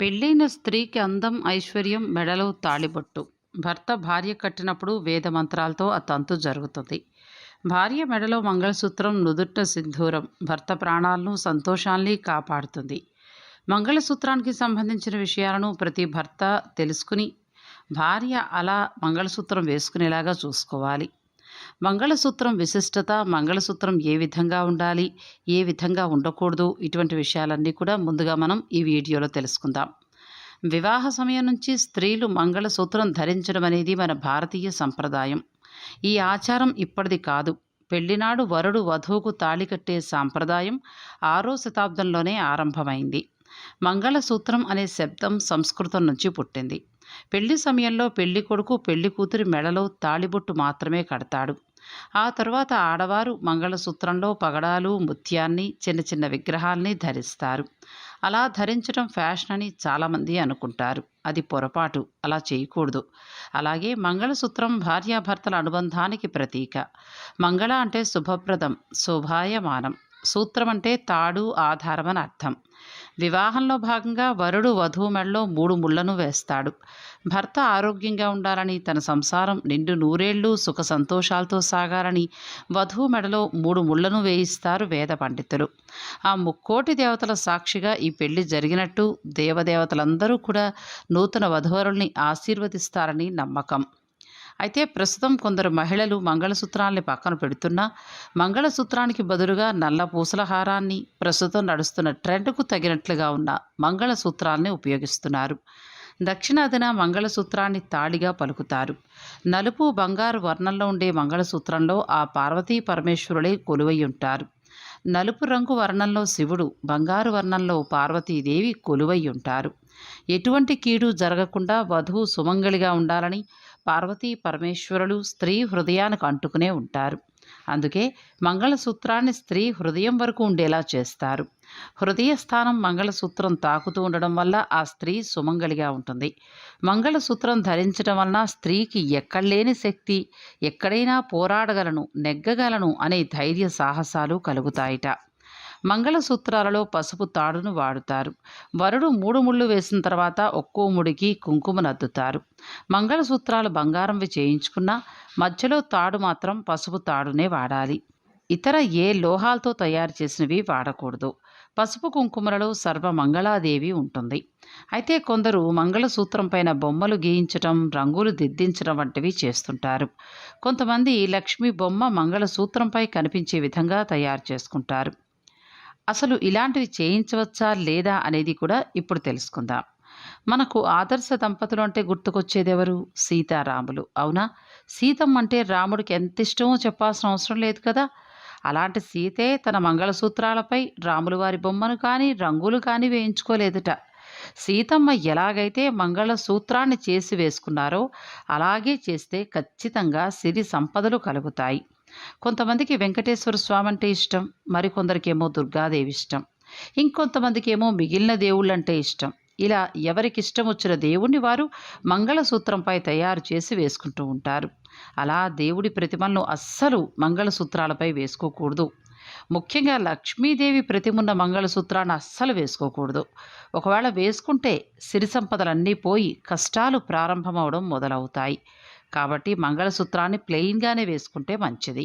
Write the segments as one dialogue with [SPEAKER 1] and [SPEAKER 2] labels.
[SPEAKER 1] పెళ్ళైన స్త్రీకి అందం ఐశ్వర్యం మెడలో తాళిబొట్టు. భర్త భార్య కట్టినప్పుడు వేద మంత్రాలతో ఆ తంతు జరుగుతుంది. భార్య మెడలో మంగళసూత్రం నుదుట సింధూరం. భర్త ప్రాణాలను సంతోషాన్ని కాపాడుతుంది. మంగళసూత్రానికి సంబంధించిన విషయాలను ప్రతి భర్త తెలుసుకుని భార్య అలా మంగళసూత్రం వేసుకునేలాగా చూసుకోవాలి. మంగళసూత్రం విశిష్టత మంగళసూత్రం ఏ విధంగా ఉండాలి ఏ విధంగా ఉండకూడదు ఇటువంటి విషయాలన్నీ కూడా ముందుగా మనం ఈ వీడియోలో తెలుసుకుందాం. వివాహ సమయం నుంచి స్త్రీలు మంగళసూత్రం ధరించడం అనేది మన భారతీయ సంప్రదాయం. ఈ ఆచారం ఇప్పటిది కాదు. పెళ్ళినాడు వరుడు వధువుకు తాళి కట్టే సాంప్రదాయం ఆరో శతాబ్దంలోనే ఆరంభమైంది. మంగళసూత్రం అనే శబ్దం సంస్కృతం నుంచి పుట్టింది. పెళ్ళి సమయంలో పెళ్ళి కొడుకు పెళ్ళి కూతురి మెడలో తాళిబొట్టు మాత్రమే కడతాడు. ఆ తరువాత ఆడవారు మంగళసూత్రంలో పగడాలు ముత్యాన్ని చిన్న చిన్న విగ్రహాల్ని ధరిస్తారు. అలా ధరించడం ఫ్యాషన్ అని చాలామంది అనుకుంటారు. అది పొరపాటు. అలా చేయకూడదు. అలాగే మంగళసూత్రం భార్యాభర్తల అనుబంధానికి ప్రతీక. మంగళ అంటే శుభప్రదం శుభాయమానం. సూత్రం అంటే తాడు ఆధారం అని అర్థం. వివాహంలో భాగంగా వరుడు వధువు మెడలో మూడు ముళ్ళను వేస్తాడు. భర్త ఆరోగ్యంగా ఉండాలని తన సంసారం నిండు నూరేళ్ళు సుఖ సంతోషాలతో సాగాలని వధువు మెడలో మూడు ముళ్ళను వేయిస్తారు వేద పండితులు. ఆ ముక్కోటి దేవతల సాక్షిగా ఈ పెళ్ళి జరిగినట్టు దేవదేవతలందరూ కూడా నూతన వధువరుల్ని ఆశీర్వదిస్తారని నమ్మకం. అయితే ప్రస్తుతం కొందరు మహిళలు మంగళసూత్రాల్ని పక్కన పెడుతున్నా మంగళసూత్రానికి బదులుగా నల్ల పూసల హారాన్ని ప్రస్తుతం నడుస్తున్న ట్రెండ్కు తగినట్లుగా ఉన్న మంగళసూత్రాల్ని ఉపయోగిస్తున్నారు. దక్షిణాదిన మంగళసూత్రాన్ని తాళిగా పలుకుతారు. నలుపు బంగారు వర్ణంలో ఉండే మంగళసూత్రంలో ఆ పార్వతీ పరమేశ్వరులే కొలువై ఉంటారు నలుపు రంగు వర్ణంలో శివుడు బంగారు వర్ణంలో పార్వతీదేవి కొలువై ఉంటారు ఎటువంటి కీడు జరగకుండా వధువు సుమంగళిగా ఉండాలని పార్వతీ పరమేశ్వరులు స్త్రీ హృదయానికి అంటుకునే ఉంటారు. అందుకే మంగళసూత్రాన్ని స్త్రీ హృదయం వరకు ఉండేలా చేస్తారు. హృదయ స్థానం మంగళసూత్రం తాకుతూ ఉండడం వల్ల ఆ స్త్రీ సుమంగళిగా ఉంటుంది. మంగళసూత్రం ధరించడం వలన స్త్రీకి ఎక్కడలేని శక్తి ఎక్కడైనా పోరాడగలను నెగ్గగలను అనే ధైర్య సాహసాలు కలుగుతాయిట. మంగళసూత్రాలలో పసుపు తాడును వాడుతారు. వరుడు మూడు ముళ్ళు వేసిన తర్వాత ఒక్కో ముడికి కుంకుమనద్దుతారు మంగళసూత్రాలు బంగారంవి చేయించుకున్నా మధ్యలో తాడు మాత్రం పసుపు తాడునే వాడాలి. ఇతర ఏ లోహాలతో తయారు చేసినవి వాడకూడదు. పసుపు కుంకుమలలో సర్వ మంగళాదేవి ఉంటుంది. అయితే కొందరు మంగళసూత్రం పైన బొమ్మలు గీయించటం రంగులు దిద్దించడం వంటివి చేస్తుంటారు. కొంతమంది లక్ష్మీ బొమ్మ మంగళసూత్రంపై కనిపించే విధంగా తయారు చేసుకుంటారు. అసలు ఇలాంటివి చేయించవచ్చా లేదా అనేది కూడా ఇప్పుడు తెలుసుకుందాం. మనకు ఆదర్శ దంపతులు అంటే గుర్తుకొచ్చేది ఎవరు? సీతారాములు. అవునా? సీతమ్మ అంటే రాముడికి ఎంత ఇష్టమో చెప్పాల్సిన అవసరం లేదు కదా. అలాంటి సీతే తన మంగళసూత్రాలపై రాములు వారి బొమ్మను కానీ రంగులు కానీ వేయించుకోలేదుట. సీతమ్మ ఎలాగైతే మంగళసూత్రాన్ని చేసి వేసుకున్నారో అలాగే చేస్తే ఖచ్చితంగా సిరి సంపదలు కలుగుతాయి. కొంతమందికి వెంకటేశ్వర స్వామి అంటే ఇష్టం మరికొందరికేమో దుర్గాదేవి ఇష్టం ఇంకొంతమందికి ఏమో మిగిలిన దేవుళ్ళంటే ఇష్టం. ఇలా ఎవరికి ఇష్టం వచ్చిన దేవుణ్ణి వారు మంగళసూత్రంపై తయారు చేసి వేసుకుంటూ ఉంటారు. అలా దేవుడి ప్రతిమలను అస్సలు మంగళసూత్రాలపై వేసుకోకూడదు. ముఖ్యంగా లక్ష్మీదేవి ప్రతిమున్న మంగళసూత్రాన్ని అస్సలు వేసుకోకూడదు. ఒకవేళ వేసుకుంటే సిరి సంపదలన్నీ పోయి కష్టాలు ప్రారంభమవడం మొదలవుతాయి. కాబట్టి మంగళసూత్రాన్ని ప్లెయిన్గానే వేసుకుంటే మంచిది.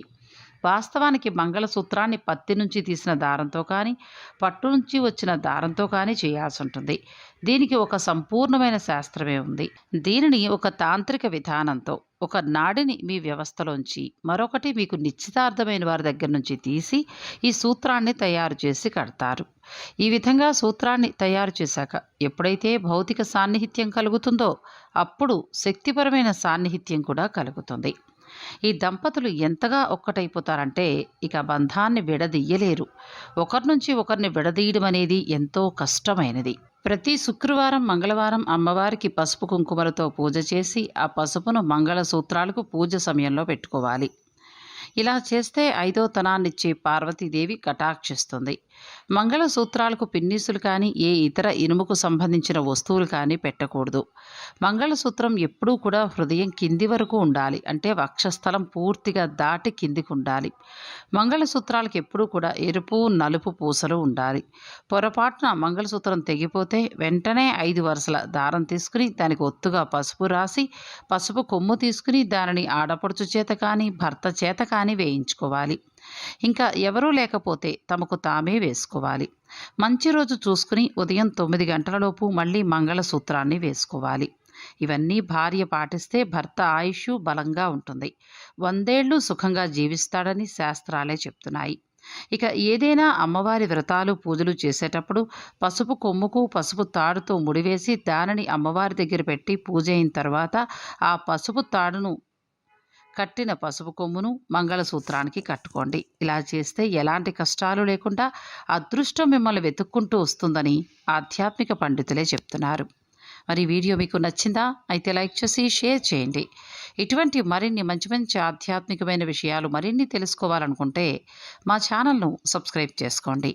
[SPEAKER 1] వాస్తవానికి మంగళసూత్రాన్ని పత్తి నుంచి తీసిన దారంతో కానీ పట్టు నుంచి వచ్చిన దారంతో కానీ చేయాల్సి ఉంటుంది. దీనికి ఒక సంపూర్ణమైన శాస్త్రమే ఉంది. దీనిని ఒక తాంత్రిక విధానంతో ఒక నాడిని మీ వ్యవస్థలోంచి మరొకటి మీకు నిశ్చితార్థమైన వారి దగ్గర నుంచి తీసి ఈ సూత్రాన్ని తయారు చేసి కడతారు. ఈ విధంగా సూత్రాన్ని తయారు చేశాక ఎప్పుడైతే భౌతిక సాన్నిహిత్యం కలుగుతుందో అప్పుడు శక్తిపరమైన సాన్నిహిత్యం కూడా కలుగుతుంది. ఈ దంపతులు ఎంతగా ఒక్కటైపోతారంటే ఇక బంధాన్ని విడదీయలేరు. ఒకరి నుంచి ఒకరిని విడదీయడం అనేది ఎంతో కష్టమైనది. ప్రతి శుక్రవారం మంగళవారం అమ్మవారికి పసుపు కుంకుమలతో పూజ చేసి ఆ పసుపును మంగళసూత్రాలకు పూజ సమయంలో పెట్టుకోవాలి. ఇలా చేస్తే ఐదో తనాన్నిచ్చే పార్వతీదేవి కటాక్షిస్తుంది. మంగళసూత్రాలకు పిన్నీసులు కానీ ఏ ఇతర ఇనుముకు సంబంధించిన వస్తువులు కానీ పెట్టకూడదు. మంగళసూత్రం ఎప్పుడూ కూడా హృదయం కింది వరకు ఉండాలి. అంటే వక్షస్థలం పూర్తిగా దాటి కిందికి ఉండాలి. మంగళసూత్రాలకు ఎప్పుడూ కూడా ఎరుపు నలుపు పూసలు ఉండాలి. పొరపాటున మంగళసూత్రం తెగిపోతే వెంటనే ఐదు వరుసల దారం తీసుకుని దానికి ఒత్తుగా పసుపు రాసి పసుపు కొమ్ము తీసుకుని దానిని ఆడపడుచు చేత కానీ భర్త చేత కానీ వేయించుకోవాలి. ఇంకా ఎవరూ లేకపోతే తమకు తామే వేసుకోవాలి. మంచి రోజు చూసుకుని ఉదయం తొమ్మిది గంటలలోపు మళ్ళీ మంగళసూత్రాన్ని వేసుకోవాలి. ఇవన్నీ భార్య పాటిస్తే భర్త ఆయుష్ బలంగా ఉంటుంది. వందేళ్ళు సుఖంగా జీవిస్తాడని శాస్త్రాలే చెప్తున్నాయి. ఇక ఏదైనా అమ్మవారి వ్రతాలు పూజలు చేసేటప్పుడు పసుపు కొమ్ముకు పసుపు తాడుతో ముడివేసి దానిని అమ్మవారి దగ్గర పెట్టి పూజ అయిన తర్వాత ఆ పసుపు తాడును కట్టిన పసుపు కొమ్మును మంగళసూత్రానికి కట్టుకోండి. ఇలా చేస్తే ఎలాంటి కష్టాలు లేకుండా అదృష్టం మిమ్మల్ని వెతుక్కుంటూ వస్తుందని ఆధ్యాత్మిక పండితులే చెప్తున్నారు. మరి వీడియో మీకు నచ్చిందా? అయితే లైక్ చేసి షేర్ చేయండి. ఇటువంటి మరిన్ని మంచి మంచి ఆధ్యాత్మికమైన విషయాలు మరిన్ని తెలుసుకోవాలనుకుంటే మా ఛానల్ను సబ్స్క్రైబ్ చేసుకోండి.